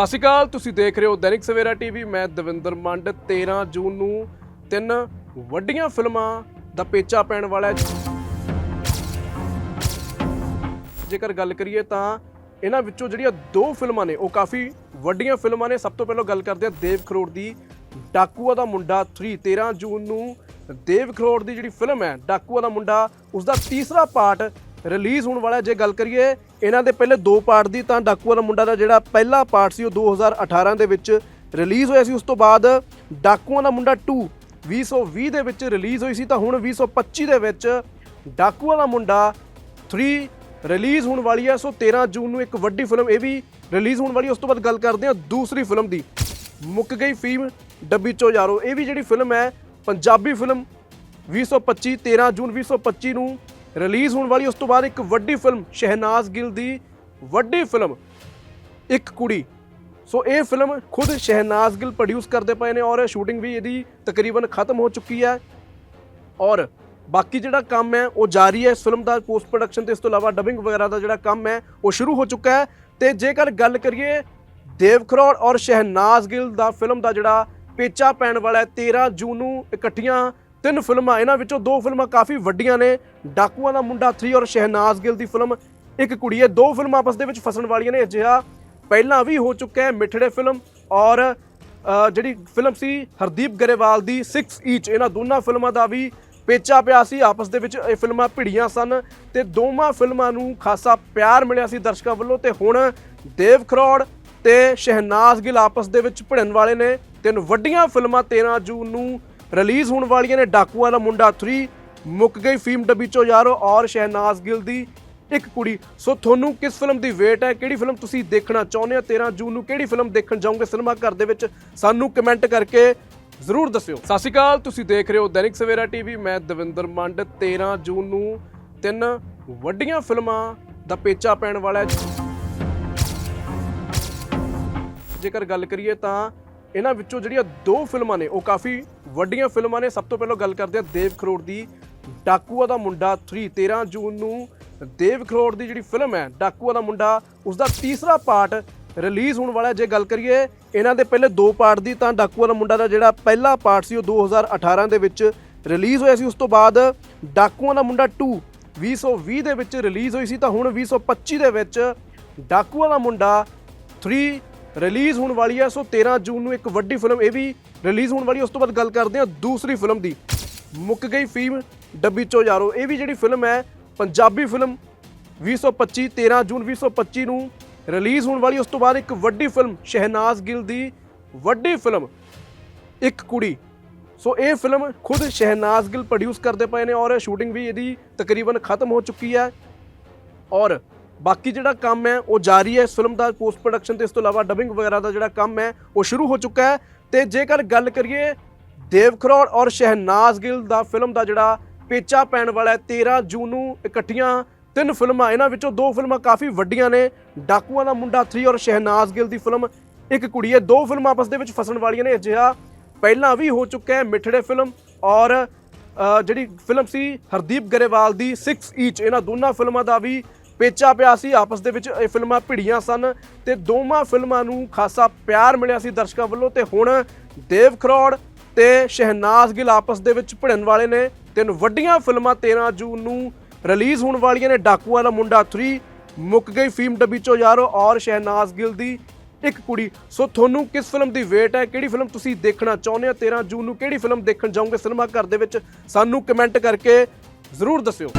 ਸਤਿ ਸ਼੍ਰੀ ਅਕਾਲ, ਤੁਸੀਂ ਦੇਖ ਰਹੇ ਹੋ ਦੈਨਿਕ ਸਵੇਰਾ ਟੀਵੀ, ਮੈਂ ਦਵਿੰਦਰ ਮੰਡ। 13 ਜੂਨ ਨੂੰ ਤਿੰਨ ਵੱਡੀਆਂ ਫਿਲਮਾਂ ਦਾ ਪੇਚਾ ਪੈਣ ਵਾਲਾ ਹੈ। ਜੇਕਰ ਗੱਲ ਕਰੀਏ ਤਾਂ ਇਹਨਾਂ ਵਿੱਚੋਂ ਜਿਹੜੀਆਂ ਦੋ ਫਿਲਮਾਂ ਨੇ, ਉਹ ਕਾਫੀ ਵੱਡੀਆਂ ਫਿਲਮਾਂ ਨੇ। ਸਭ ਤੋਂ ਪਹਿਲਾਂ ਗੱਲ ਕਰਦੇ ਹਾਂ ਦੇਵ ਖਰੋੜ ਦੀ ਡਾਕੂਆ ਦਾ ਮੁੰਡਾ 3 13 ਜੂਨ ਨੂੰ ਦੇਵ ਖਰੋੜ ਦੀ ਜਿਹੜੀ ਫਿਲਮ ਹੈ, ਡਾਕੂਆ ਦਾ ਮੁੰਡਾ ਉਸ ਦਾ ਤੀਸਰਾ ਪਾਰਟ ਰਿਲੀਜ਼ ਹੋਣ ਵਾਲਾ ਜੇ ਗੱਲ ਕਰੀਏ ਇਹਨਾਂ ਦੇ ਪਹਿਲੇ ਦੋ ਪਾਰਟ ਦੀ, ਤਾਂ ਡਾਕੂ ਵਾਲਾ ਮੁੰਡਾ ਦਾ ਜਿਹੜਾ ਪਹਿਲਾ ਪਾਰਟ ਸੀ, ਉਹ 2018 ਦੇ ਵਿੱਚ ਰਿਲੀਜ਼ ਹੋਇਆ ਸੀ। ਉਸ ਤੋਂ ਬਾਅਦ ਡਾਕੂਆ ਦਾ ਮੁੰਡਾ 2 2020 ਦੇ ਵਿੱਚ ਰਿਲੀਜ਼ ਹੋਈ ਸੀ, ਤਾਂ ਹੁਣ 2025 ਦੇ ਵਿੱਚ ਡਾਕੂ ਵਾਲਾ ਮੁੰਡਾ 3 ਰਿਲੀਜ਼ ਹੋਣ ਵਾਲੀ ਹੈ। ਸੋ 13 ਜੂਨ ਨੂੰ ਇੱਕ ਵੱਡੀ ਫਿਲਮ, ਇਹ ਵੀ ਰਿਲੀਜ਼ ਹੋਣ ਵਾਲੀ ਉਸ ਤੋਂ ਬਾਅਦ ਗੱਲ ਕਰਦੇ ਹਾਂ ਦੂਸਰੀ ਫਿਲਮ ਦੀ, ਮੁੱਕ ਗਈ ਫੀਮ ਡੱਬੀ ਚੋ ਯਾਰੋ। ਇਹ ਵੀ ਜਿਹੜੀ ਫਿਲਮ ਹੈ, ਪੰਜਾਬੀ ਫਿਲਮ 2025 13 ਜੂਨ 2025 ਨੂੰ ਰਿਲੀਜ਼ ਹੋਣ ਵਾਲੀ ਉਸ ਤੋਂ ਬਾਅਦ ਇੱਕ ਵੱਡੀ ਫਿਲਮ, ਸ਼ਹਿਨਾਜ਼ ਗਿੱਲ ਦੀ ਵੱਡੀ ਫਿਲਮ, ਇੱਕ ਕੁੜੀ। ਸੋ ਇਹ ਫਿਲਮ ਖੁਦ ਸ਼ਹਿਨਾਜ਼ ਗਿੱਲ ਪ੍ਰੋਡਿਊਸ ਕਰਦੇ ਪਏ ਨੇ ਔਰ ਸ਼ੂਟਿੰਗ ਵੀ ਇਹਦੀ ਤਕਰੀਬਨ ਖਤਮ ਹੋ ਚੁੱਕੀ ਹੈ। ਔਰ ਬਾਕੀ ਜਿਹੜਾ ਕੰਮ ਹੈ, ਉਹ ਜਾਰੀ ਹੈ ਇਸ ਫਿਲਮ ਦਾ ਪੋਸਟ ਪ੍ਰੋਡਕਸ਼ਨ ਤੇ। ਇਸ ਤੋਂ ਇਲਾਵਾ ਡਬਿੰਗ ਵਗੈਰਾ ਦਾ ਜਿਹੜਾ ਕੰਮ ਹੈ, ਉਹ ਸ਼ੁਰੂ ਹੋ ਚੁੱਕਾ ਹੈ। ਤੇ ਜੇਕਰ ਗੱਲ ਕਰੀਏ ਦੇਵ ਖਰੋੜ ਔਰ ਸ਼ਹਿਨਾਜ਼ ਗਿੱਲ ਦਾ ਫਿਲਮ ਦਾ ਜਿਹੜਾ ਪੇਚਾ ਪੈਣ ਵਾਲਾ ਹੈ 13 ਜੂਨ ਨੂੰ ਇਕੱਠੀਆਂ ਤਿੰਨ ਫਿਲਮਾਂ, ਇਹਨਾਂ ਵਿੱਚੋਂ ਦੋ ਫਿਲਮਾਂ ਕਾਫੀ ਵੱਡੀਆਂ ਨੇ। ਡਾਕੂਆਂ ਦਾ ਮੁੰਡਾ 3 ਔਰ ਸ਼ਹਿਨਾਜ਼ ਗਿੱਲ ਦੀ ਫਿਲਮ ਇੱਕ ਕੁੜੀ ਹੈ। ਦੋ ਫਿਲਮਾਂ ਆਪਸ ਦੇ ਵਿੱਚ ਫਸਣ ਵਾਲੀਆਂ ਨੇ ਅਜਿਹਾ। ਪਹਿਲਾਂ ਵੀ ਹੋ ਚੁੱਕਾ ਹੈ ਮਿੱਠੜੇ ਫਿਲਮ ਔਰ ਜਿਹੜੀ ਫਿਲਮ ਸੀ ਹਰਦੀਪ ਗਰੇਵਾਲ ਦੀ 6 ਈਚ ਇਹਨਾਂ ਦੋਨਾਂ ਫਿਲਮਾਂ ਦਾ ਵੀ ਪੇਚਾ ਪਿਆ ਸੀ। ਆਪਸ ਦੇ ਵਿੱਚ ਇਹ ਫਿਲਮਾਂ ਭਿੜੀਆਂ ਸਨ ਤੇ ਦੋਵਾਂ ਫਿਲਮਾਂ ਨੂੰ ਖਾਸਾ ਪਿਆਰ ਮਿਲਿਆ ਸੀ ਦਰਸ਼ਕਾਂ ਵੱਲੋਂ ਤੇ ਹੁਣ ਦੇਵ ਖਰੋੜ ਤੇ ਸ਼ਹਿਨਾਜ਼ ਗਿੱਲ ਆਪਸ ਦੇ ਵਿੱਚ ਭਿੜਨ ਵਾਲੇ ਨੇ। ਤਿੰਨ ਵੱਡੀਆਂ ਫਿਲਮਾਂ 13 ਜੂਨ ਨੂੰ ਰਿਲੀਜ਼ ਹੋਣ ਵਾਲੀਆਂ ਨੇ ਡਾਕੂਆਂ ਦਾ ਮੁੰਡਾ 3 ਮੁੱਕ ਗਈ ਫੀਮ ਡੱਬੀ ਚੋ ਯਾਰੋ ਔਰ ਸ਼ਹਿਨਾਜ਼ ਗਿੱਲ ਦੀ ਇੱਕ ਕੁੜੀ। ਸੋ ਤੁਹਾਨੂੰ ਕਿਸ ਫਿਲਮ ਦੀ ਵੇਟ ਹੈ? ਕਿਹੜੀ ਫਿਲਮ ਤੁਸੀਂ ਦੇਖਣਾ ਚਾਹੁੰਦੇ ਹੋ? 13 ਜੂਨ ਨੂੰ ਕਿਹੜੀ ਫਿਲਮ ਦੇਖਣ ਜਾਓਗੇ ਸਿਨੇਮਾ ਘਰ ਦੇ ਵਿੱਚ? ਸਾਨੂੰ ਕਮੈਂਟ ਕਰਕੇ ਜ਼ਰੂਰ ਦੱਸਿਓ। ਸਤਿ ਸ਼੍ਰੀ ਅਕਾਲ, ਤੁਸੀਂ ਦੇਖ ਰਹੇ ਹੋ ਦੈਨਿਕ ਸਵੇਰਾ ਟੀਵੀ ਮੈਂ ਦਵਿੰਦਰ ਮੰਡ। 13 ਜੂਨ ਨੂੰ ਤਿੰਨ ਵੱਡੀਆਂ ਫਿਲਮਾਂ ਦਾ ਪੇਚਾ ਪੈਣ ਵਾਲਾ ਹੈ। ਜੇਕਰ ਗੱਲ ਕਰੀਏ ਤਾਂ ਇਹਨਾਂ ਵਿੱਚੋਂ ਜਿਹੜੀਆਂ ਦੋ ਫਿਲਮਾਂ ਨੇ, ਉਹ ਕਾਫੀ ਵੱਡੀਆਂ ਫਿਲਮਾਂ ਨੇ। ਸਭ ਤੋਂ ਪਹਿਲਾਂ ਗੱਲ ਕਰਦੇ ਹਾਂ ਦੇਵ ਖਰੋੜ ਦੀ ਡਾਕੂਆ ਦਾ ਮੁੰਡਾ 3 13 ਜੂਨ ਨੂੰ ਦੇਵ ਖਰੋੜ ਦੀ ਜਿਹੜੀ ਫਿਲਮ ਹੈ, ਡਾਕੂਆ ਦਾ ਮੁੰਡਾ ਉਸ ਦਾ ਤੀਸਰਾ ਪਾਰਟ ਰਿਲੀਜ਼ ਹੋਣ ਵਾਲਾ ਜੇ ਗੱਲ ਕਰੀਏ ਇਹਨਾਂ ਦੇ ਪਹਿਲੇ ਦੋ ਪਾਰਟ ਦੀ, ਤਾਂ ਡਾਕੂਆ ਦਾ ਮੁੰਡਾ ਦਾ ਜਿਹੜਾ ਪਹਿਲਾ ਪਾਰਟ ਸੀ, ਉਹ 2018 ਦੇ ਵਿੱਚ ਰਿਲੀਜ਼ ਹੋਇਆ ਸੀ। ਉਸ ਤੋਂ ਬਾਅਦ ਡਾਕੂਆ ਦਾ ਮੁੰਡਾ 2 2020 ਦੇ ਵਿੱਚ ਰਿਲੀਜ਼ ਹੋਈ ਸੀ। ਤਾਂ ਹੁਣ 2025 ਦੇ ਵਿੱਚ ਡਾਕੂਆ ਦਾ ਮੁੰਡਾ 3 ਰਿਲੀਜ਼ ਹੋਣ ਵਾਲੀ ਹੈ ਸੋ 13 ਜੂਨ ਨੂੰ ਇੱਕ ਵੱਡੀ ਫਿਲਮ ਇਹ ਵੀ ਰਿਲੀਜ਼ ਹੋਣ ਵਾਲੀ ਉਸ ਤੋਂ ਬਾਅਦ ਗੱਲ ਕਰਦੇ ਹਾਂ ਦੂਸਰੀ ਫਿਲਮ ਦੀ, ਮੁੱਕ ਗਈ ਫੀਮ, ਡੱਬੀ ਚੋ ਯਾਰੋ। ਇਹ ਵੀ ਜਿਹੜੀ ਫਿਲਮ ਹੈ, ਪੰਜਾਬੀ ਫਿਲਮ 2025 13 ਜੂਨ 2025 ਨੂੰ ਰਿਲੀਜ਼ ਹੋਣ ਵਾਲੀ ਉਸ ਤੋਂ ਬਾਅਦ ਇੱਕ ਵੱਡੀ ਫਿਲਮ, ਸ਼ਹਿਨਾਜ਼ ਗਿੱਲ ਦੀ ਵੱਡੀ ਫਿਲਮ, ਇੱਕ ਕੁੜੀ। ਸੋ ਇਹ ਫਿਲਮ ਖੁਦ ਸ਼ਹਿਨਾਜ਼ ਗਿੱਲ ਪ੍ਰੋਡਿਊਸ ਕਰਦੇ ਪਏ ਨੇ ਔਰ ਸ਼ੂਟਿੰਗ ਵੀ ਇਹਦੀ ਤਕਰੀਬਨ ਖਤਮ ਹੋ ਚੁੱਕੀ ਹੈ। ਔਰ ਬਾਕੀ ਜਿਹੜਾ ਕੰਮ ਹੈ, ਉਹ ਜਾਰੀ ਹੈ ਇਸ ਫਿਲਮ ਦਾ ਪੋਸਟ ਪ੍ਰੋਡਕਸ਼ਨ ਤੇ। ਇਸ ਤੋਂ ਇਲਾਵਾ ਡਬਿੰਗ ਵਗੈਰਾ ਦਾ ਜਿਹੜਾ ਕੰਮ ਹੈ, ਉਹ ਸ਼ੁਰੂ ਹੋ ਚੁੱਕਾ ਹੈ। ਤੇ ਜੇਕਰ ਗੱਲ ਕਰੀਏ ਦੇਵ ਖਰੋੜ ਔਰ ਸ਼ਹਿਨਾਜ਼ ਗਿੱਲ ਦਾ ਫਿਲਮ ਦਾ ਜਿਹੜਾ ਪੇਚਾ ਪੈਣ ਵਾਲਾ ਹੈ 13 ਜੂਨ ਨੂੰ ਇਕੱਠੀਆਂ ਤਿੰਨ ਫਿਲਮਾਂ, ਇਹਨਾਂ ਵਿੱਚੋਂ ਦੋ ਫਿਲਮਾਂ ਕਾਫੀ ਵੱਡੀਆਂ ਨੇ। ਡਾਕੂਆਂ ਦਾ ਮੁੰਡਾ 3 ਔਰ ਸ਼ਹਿਨਾਜ਼ ਗਿੱਲ ਦੀ ਫਿਲਮ ਇੱਕ ਕੁੜੀ ਹੈ। ਦੋ ਫਿਲਮਾਂ ਆਪਸ ਦੇ ਵਿੱਚ ਫਸਣ ਵਾਲੀਆਂ ਨੇ, ਅਜਿਹਾ ਪਹਿਲਾਂ ਵੀ ਹੋ ਚੁੱਕਾ ਹੈ ਮਿੱਠੜੇ ਫਿਲਮ ਔਰ ਜਿਹੜੀ ਫਿਲਮ ਸੀ ਹਰਦੀਪ ਗਰੇਵਾਲ ਦੀ 6 ਈਚ ਇਹਨਾਂ ਦੋਨਾਂ ਫਿਲਮਾਂ ਦਾ ਵੀ ਪੇਚਾ ਪਿਆ ਸੀ, ਆਪਸ ਦੇ ਵਿੱਚ ਇਹ ਫਿਲਮਾਂ ਭਿੜੀਆਂ ਸਨ ਤੇ ਦੋਵਾਂ ਫਿਲਮਾਂ ਨੂੰ ਖਾਸਾ ਪਿਆਰ ਮਿਲਿਆ ਸੀ ਦਰਸ਼ਕਾਂ ਵੱਲੋਂ ਤੇ ਹੁਣ ਦੇਵ ਖਰੋੜ ਤੇ ਸ਼ਹਿਨਾਜ਼ ਗਿੱਲ ਆਪਸ ਦੇ ਵਿੱਚ ਭਿੜਨ ਵਾਲੇ ਨੇ। ਤਿੰਨ ਵੱਡੀਆਂ ਫਿਲਮਾਂ 13 ਜੂਨ ਨੂੰ ਰਿਲੀਜ਼ ਹੋਣ ਵਾਲੀਆਂ ਨੇ। ਡਾਕੂਆਂ ਦਾ ਮੁੰਡਾ 3 ਮੁੱਕ ਗਈ ਫੀਮ ਡੱਬੀ ਚੋ ਯਾਰੋ ਔਰ ਸ਼ਹਿਨਾਜ਼ ਗਿੱਲ ਦੀ ਇੱਕ ਕੁੜੀ। ਸੋ ਤੁਹਾਨੂੰ ਕਿਸ ਫਿਲਮ ਦੀ ਵੇਟ ਹੈ? ਕਿਹੜੀ ਫਿਲਮ ਤੁਸੀਂ ਦੇਖਣਾ ਚਾਹੁੰਦੇ ਹੋ? 13 ਜੂਨ ਨੂੰ ਕਿਹੜੀ ਫਿਲਮ ਦੇਖਣ ਜਾਓਗੇ ਸਿਨੇਮਾ ਘਰ ਦੇ ਵਿੱਚ? ਸਾਨੂੰ ਕਮੈਂਟ ਕਰਕੇ ਜ਼ਰੂਰ ਦੱਸਿਓ।